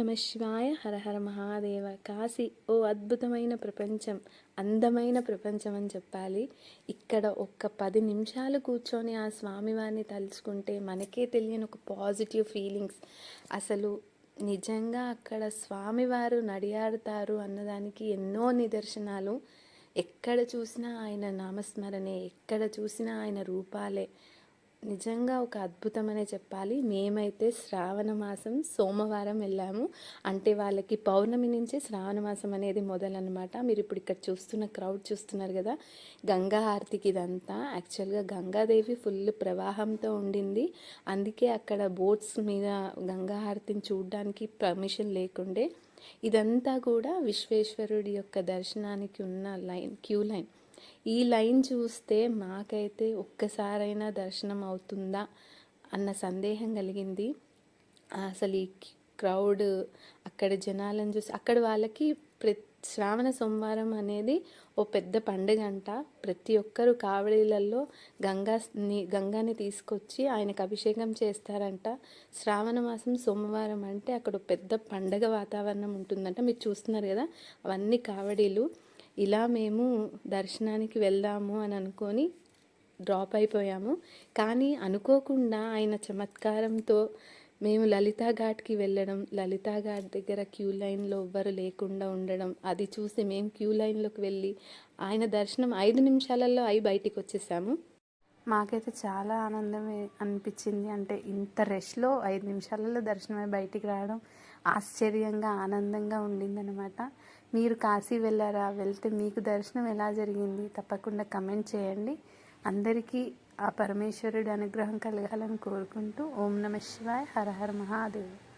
నమ శివాయ హరహర మహాదేవ. కాశీ ఓ అద్భుతమైన ప్రపంచం అందమైన ప్రపంచం అని చెప్పాలి. ఇక్కడ ఒక్క పది నిమిషాలు కూర్చొని ఆ స్వామివారిని తలుచుకుంటే మనకే తెలియని ఒక పాజిటివ్ ఫీలింగ్స్. అసలు నిజంగా అక్కడ స్వామివారు నడియాడుతారు అన్నదానికి ఎన్నో నిదర్శనాలు. ఎక్కడ చూసినా ఆయన నామస్మరణే ఎక్కడ చూసినా ఆయన రూపాలే. నిజంగా ఒక అద్భుతమనే చెప్పాలి. మేమైతే శ్రావణ మాసం సోమవారం వెళ్ళాము. అంటే వాళ్ళకి పౌర్ణమి నుంచి శ్రావణ మాసం అనేది మొదలన్నమాట. మీరు ఇప్పుడు ఇక్కడ చూస్తున్న క్రౌడ్ చూస్తున్నారు కదా గంగా హారతికి ఇదంతా. యాక్చువల్గా గంగాదేవి ఫుల్ ప్రవాహంతో ఉండింది. అందుకే అక్కడ బోట్స్ మీద గంగా హారతిని చూడడానికి పర్మిషన్ లేకుండే ఇదంతా కూడా విశ్వేశ్వరుడి యొక్క దర్శనానికి ఉన్న లైన్ క్యూ లైన్. ఈ లైన్ చూస్తే మాకైతే ఒక్కసారైనా దర్శనం అవుతుందా అన్న సందేహం కలిగింది. అసలు ఈ క్రౌడ్ అక్కడ జనాలను చూసి అక్కడ వాళ్ళకి ప్రతి శ్రావణ సోమవారం అనేది ఓ పెద్ద పండుగ అంట ప్రతి ఒక్కరు కావడీలలో గంగాని గంగాని తీసుకొచ్చి ఆయనకు అభిషేకం చేస్తారంట. శ్రావణ మాసం సోమవారం అంటే అక్కడ పెద్ద పండగ వాతావరణం ఉంటుందంట. మీరు చూస్తున్నారు కదా అవన్నీ కావడీలు. ఇలా మేము దర్శనానికి వెళ్దాము అని అనుకొని డ్రాప్ అయిపోయాము. కానీ అనుకోకుండా ఆయన చమత్కారంతో మేము లలితా ఘాట్కి వెళ్ళడం లలితా ఘాట్ దగ్గర క్యూ లైన్లో ఎవ్వరు లేకుండా ఉండడం అది చూసి మేము క్యూ లైన్లోకి వెళ్ళి ఆయన దర్శనం ఐదు నిమిషాలలో అయి బయటికి వచ్చేసాము. మాకైతే చాలా ఆనందం అనిపించింది. అంటే ఇంత రష్లో ఐదు నిమిషాలలో దర్శనమై బయటికి రావడం ఆశ్చర్యంగా ఆనందంగా ఉండిందనమాట మీరు కాశీ వెళ్ళారా? వెళ్తే మీకు దర్శనం ఎలా జరిగింది? తప్పకుండా కమెంట్ చేయండి. అందరికీ ఆ పరమేశ్వరుడి అనుగ్రహం కలగాలని కోరుకుంటూ ఓం నమ శివాయ హర హర మహాదేవ్.